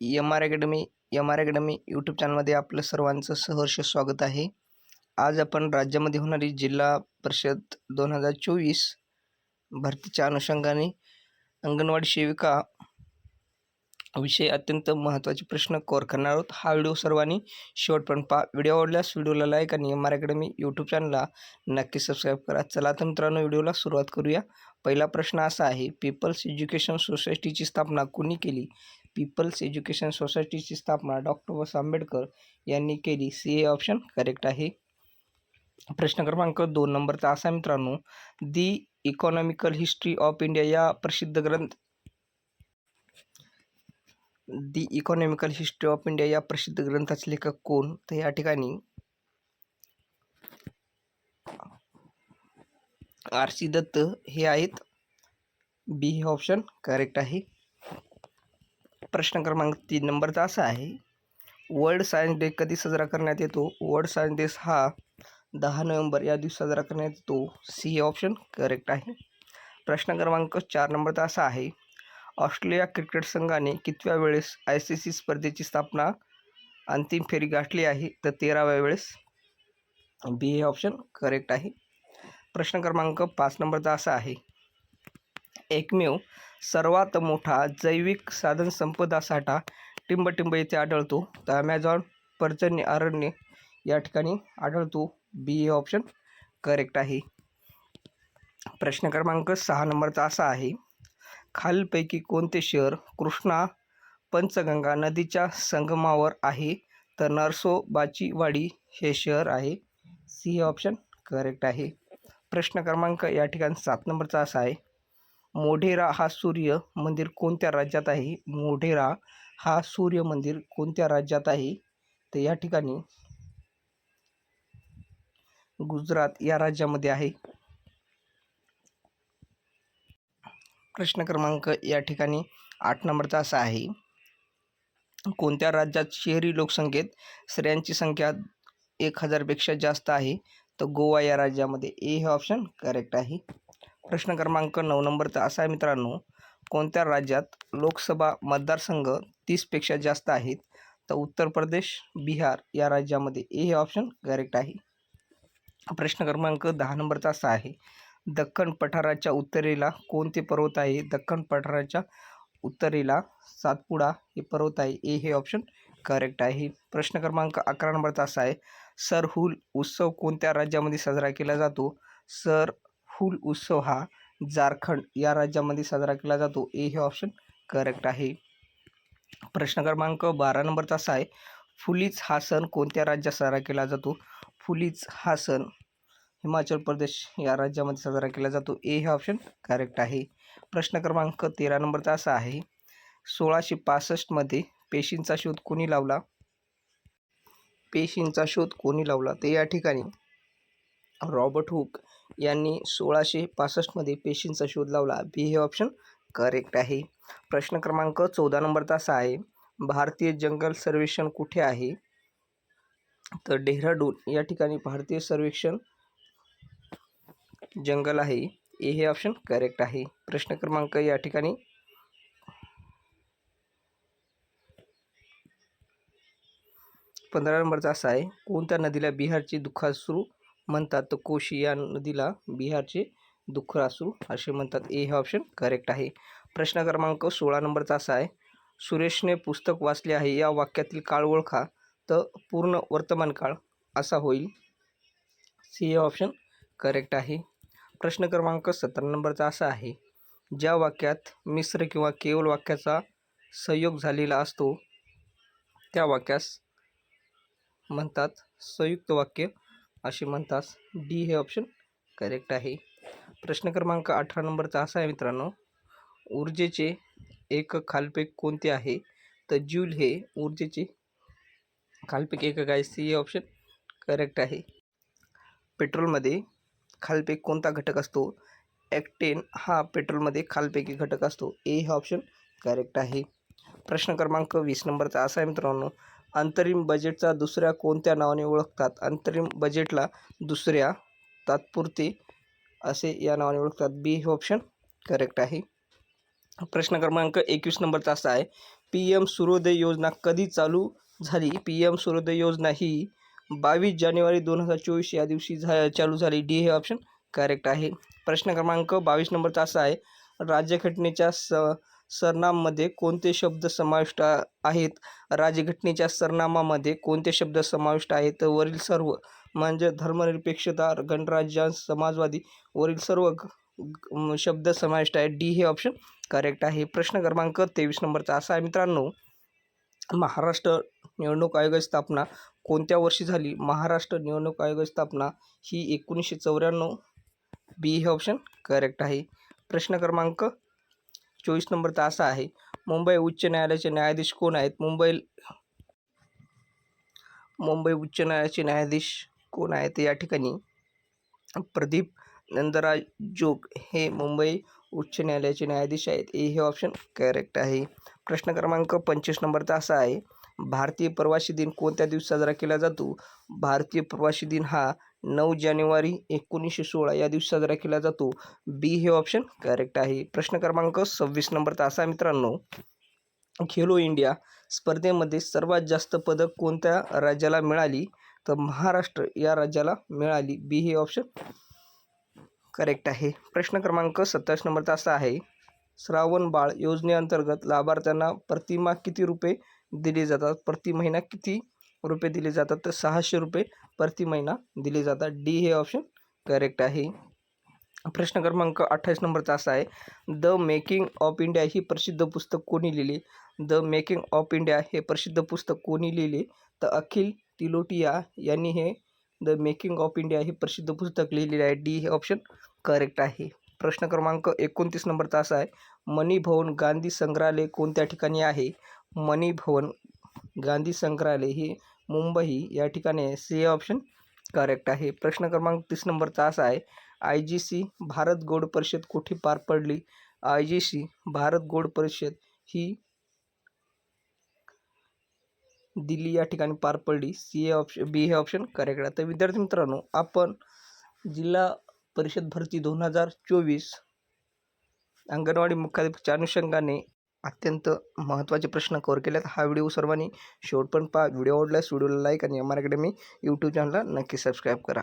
M R academy M R academy YouTube चॅनलमध्ये आपलं सर्वांचं सहर्ष स्वागत आहे. आज आपण राज्यामध्ये होणारी जिल्हा परिषद दोन हजार चोवीस भरतीच्या अनुषंगाने अंगणवाडी सेविका विषय अत्यंत महत्त्वाचे प्रश्न कवर करणार आहोत. हा व्हिडिओ सर्वांनी शेवटपर्यंत पहा. व्हिडिओ आवडल्यास व्हिडिओला लाईक आणि एम आर अकॅडमी यूट्यूब चॅनलला नक्की सबस्क्राईब करा. चला तर मित्रांनो व्हिडिओला सुरुवात करूया. पहिला प्रश्न असा आहे पीपल्स एज्युकेशन सोसायटीची स्थापना कुणी केली? पीपल्स एज्युकेशन सोसायटीची स्थापना डॉक्टर बाबासाहेब आंबेडकर यांनी केली. सी ए ऑप्शन करेक्ट आहे. प्रश्न क्रमांक दोन नंबरचा असा मित्रांनो. The economical history of India या प्रसिद्ध ग्रंथ the economical history of India या प्रसिद्ध ग्रंथाचे लेखक कोण? तर या ठिकाणी आर सी दत्त हे आहेत. बी हे ऑप्शन करेक्ट आहे. प्रश्न क्रमांक तीन नंबरचा असा आहे वर्ल्ड सायन्स डे कधी साजरा करण्यात येतो? वर्ल्ड सायन्स डे हा दहा नोव्हेंबर या दिवशी साजरा करण्यात येतो. सी हे ऑप्शन करेक्ट आहे. प्रश्न क्रमांक चार नंबरचा असा आहे ऑस्ट्रेलिया क्रिकेट संघाने कितव्या वेळेस आय सी सी स्पर्धेची स्थापना अंतिम फेरी गाठली आहे? तर तेराव्या वेळेस बी हे ऑप्शन करेक्ट आहे. प्रश्न क्रमांक पाच नंबरचा असा आहे एकमेव सर्वात मोठा जैविक साधनसंपदा साठा टिंबटिंब येथे आढळतो. तर ॲमेझॉन पर्जन्य अरण्य या ठिकाणी आढळतो. बी ए ऑप्शन करेक्ट आहे. प्रश्न क्रमांक सहा नंबरचा असा आहे. खालीलपैकी कोणते शहर कृष्णा पंचगंगा नदीच्या संगमावर आहे? तर नरसोबाचीवाडी हे शहर आहे. सी ऑप्शन करेक्ट आहे. प्रश्न क्रमांक या ठिकाणी सात नंबरचा असा आहे. मोढेरा हा सूर्य मंदिर कोणत्या राज्यात आहे? मोढेरा हा सूर्य मंदिर कोणत्या राज्यात आहे? तर या ठिकाणी गुजरात या राज्यामध्ये आहे. प्रश्न क्रमांक या ठिकाणी आठ नंबरचा असा आहे. कोणत्या राज्यात शहरी लोकसंख्येत स्त्रियांची संख्या एक हजारपेक्षा जास्त आहे? तर गोवा या राज्यामध्ये ए हे ऑप्शन करेक्ट आहे. प्रश्न क्रमांक नऊ नंबरचा असा आहे मित्रांनो. कोणत्या राज्यात लोकसभा मतदारसंघ तीसपेक्षा जास्त आहेत? तर उत्तर प्रदेश बिहार या राज्यामध्ये ए हे ऑप्शन करेक्ट आहे. प्रश्न क्रमांक दहा नंबरचा असा आहे. दख्खन पठाराच्या उत्तरेला कोणते पर्वत आहे? दख्खन पठाराच्या उत्तरेला सातपुडा हे पर्वत आहे. ए हे ऑप्शन करेक्ट आहे. प्रश्न क्रमांक अकरा नंबरचा असा आहे. सरहुल उत्सव कोणत्या राज्यामध्ये साजरा केला जातो? सर फूल उत्सव हा झारखंड या राज्यामध्ये साजरा केला जातो. ए हे ऑप्शन करेक्ट आहे. प्रश्न क्रमांक बारा नंबरचा असा आहे फुलीच हा सण कोणत्या राज्यात साजरा केला जातो? फुलीच हा सण हिमाचल प्रदेश या राज्यामध्ये साजरा केला जातो. ए हे ऑप्शन करेक्ट आहे. प्रश्न क्रमांक तेरा नंबरचा असा आहे सोळाशे पासष्टमध्ये पेशींचा शोध कोणी लावला? पेशींचा शोध कोणी लावला? ते या ठिकाणी. रॉबर्ट हुक यांनी सोळाशे पासष्टमध्ये पेशींचा शोध लावला. बी हे ऑप्शन करेक्ट आहे. प्रश्न क्रमांक चौदा नंबरचा असा आहे. भारतीय जंगल सर्वेक्षण कुठे आहे? तर डेहराडून या ठिकाणी भारतीय सर्वेक्षण जंगल आहे. ए हे ऑप्शन करेक्ट आहे. प्रश्न क्रमांक या ठिकाणी पंधरा नंबरचा असा आहे. कोणत्या नदीला बिहारची दुःखासुरू म्हणतात तर कोशी या नदीला बिहारचे दुखरासू असे म्हणतात. ए हे ऑप्शन करेक्ट आहे. प्रश्न क्रमांक सोळा नंबरचा असा आहे. सुरेशने पुस्तक वाचले आहे. या वाक्यातील काळ ओळखा. तर पूर्ण वर्तमान काळ. असा होईल. सी हे ऑप्शन करेक्ट आहे. प्रश्न क्रमांक सतरा नंबरचा असा आहे. ज्या वाक्यात मिश्र किंवा केवळ वाक्याचा संयोग झालेला असतो त्या वाक्यास म्हणतात संयुक्त वाक्य असे म्हणतात डी हे ऑप्शन करेक्ट आहे. प्रश्न क्रमांक अठरा नंबरचा असा आहे मित्रांनो. ऊर्जेचे एक खालपेक कोणते आहे? तर ज्यूल हे ऊर्जेचे खालपेक एक आहे सी हे ऑप्शन करेक्ट आहे. पेट्रोलमध्ये खालपैकी कोणता घटक असतो? ॲक्टेन हा पेट्रोलमध्ये खालपैकी घटक असतो. ए हे ऑप्शन करेक्ट आहे. प्रश्न क्रमांक वीस नंबरचा असा आहे मित्रांनो. अंतरिम बजेटचा दुसऱ्या कोणत्या नावाने ओळखतात? अंतरिम बजेटला दुसऱ्या तात्पुरते असे या नावाने ओळखतात. बी हे ऑप्शन करेक्ट आहे. प्रश्न क्रमांक एकवीस नंबरचा असा आहे. पी एम सूर्योदय योजना कधी चालू झाली? पी एम सूर्योदय योजना ही बावीस जानेवारी दोन हजार चोवीस या दिवशी झा चालू झाली. डी हे ऑप्शन करेक्ट आहे. प्रश्न क्रमांक बावीस नंबरचा असा आहे. राज्यघटनेच्या स सरनाममध्ये कोणते शब्द समाविष्ट आहेत? राज्यघटनेच्या सरनामामध्ये कोणते शब्द समाविष्ट आहेत? वरील सर्व म्हणजे धर्मनिरपेक्षता गणराज्य समाजवादी वरील सर्व शब्द समाविष्ट आहे डी हे ऑप्शन करेक्ट आहे. प्रश्न क्रमांक तेवीस नंबरचा असा आहे. मित्रांनो महाराष्ट्र निवडणूक आयोगाची स्थापना कोणत्या वर्षी झाली? महाराष्ट्र निवडणूक आयोगाची स्थापना ही एकोणीसशे चौऱ्याण्णव. बी हे ऑप्शन करेक्ट आहे. प्रश्न क्रमांक चोवीस नंबरचा असा आहे. मुंबई उच्च न्यायालयाचे न्यायाधीश कोण आहेत? मुंबई मुंबई उच्च न्यायालयाचे न्यायाधीश कोण आहेत या ठिकाणी? प्रदीप नंदराज जोग हे मुंबई उच्च न्यायालयाचे न्यायाधीश आहेत. ए हे ऑप्शन करेक्ट आहे. प्रश्न क्रमांक पंचवीस नंबरचा असा आहे. भारतीय प्रवासी दिन कोणत्या दिवशी साजरा केला जातो? भारतीय प्रवासी दिन हा नऊ जानेवारी एकोणीसशे सोळा या दिवशी साजरा केला जातो. बी हे ऑप्शन करेक्ट आहे. प्रश्न क्रमांक सव्वीस नंबरचा असा मित्रांनो. खेलो इंडिया स्पर्धेमध्ये सर्वात जास्त पदक कोणत्या राज्याला मिळाली? तर महाराष्ट्र या राज्याला मिळाली. बी हे ऑप्शन करेक्ट आहे. प्रश्न क्रमांक सत्तावीस नंबरचा असा आहे. श्रावण बाळ योजनेअंतर्गत लाभार्थ्यांना प्रतिमा किती रुपये दिले जातात? प्रति महिना किती रुपये दिले जातात? तर सहाशे रुपये प्रति महिना दिले जातात डी हे ऑप्शन करेक्ट आहे. प्रश्न क्रमांक अठ्ठावीस नंबरचा असा आहे. द मेकिंग ऑफ़ इंडिया ही प्रसिद्ध पुस्तक कोणी लिहिले? द मेकिंग ऑफ़ इंडिया हे प्रसिद्ध पुस्तक कोणी लिहिले? तर अखिल तिलोटिया यांनी हे द मेकिंग ऑफ़ इंडिया हे प्रसिद्ध पुस्तक लिहिलेले आहे. डी हे ऑप्शन करेक्ट आहे. प्रश्न क्रमांक एकोणतीस नंबरचा असा आहे. मनी भवन गांधी संग्रहालय कोणत्या ठिकाणी आहे? मनी भवन गांधी संग्रहालय हे मुंबई या ठिकाणी सी ए ऑप्शन करेक्ट आहे. प्रश्न क्रमांक तीस नंबरचा असा आहे आय जी सी भारत गोड परिषद कुठे पार पडली? आय जी सी भारत गोड परिषद ही दिल्ली या ठिकाणी पार पडली. सी ए ऑप्शन बी हे ऑप्शन करेक्ट आहे. तर विद्यार्थी मित्रांनो आपण जिल्हा परिषद भरती दोन हजार चोवीस अंगणवाडी मुख्याध्यापकाच्या अनुषंगाने अत्यंत महत्त्वाचे प्रश्न कवर केले आहेत हा व्हिडिओ सर्वांनी शेवटपर्यंत पहा. व्हिडिओ आवडल्यास व्हिडिओला लाईक आणि एम आर अकॅडमी यूट्यूब चॅनलला नक्की सबस्क्राईब करा.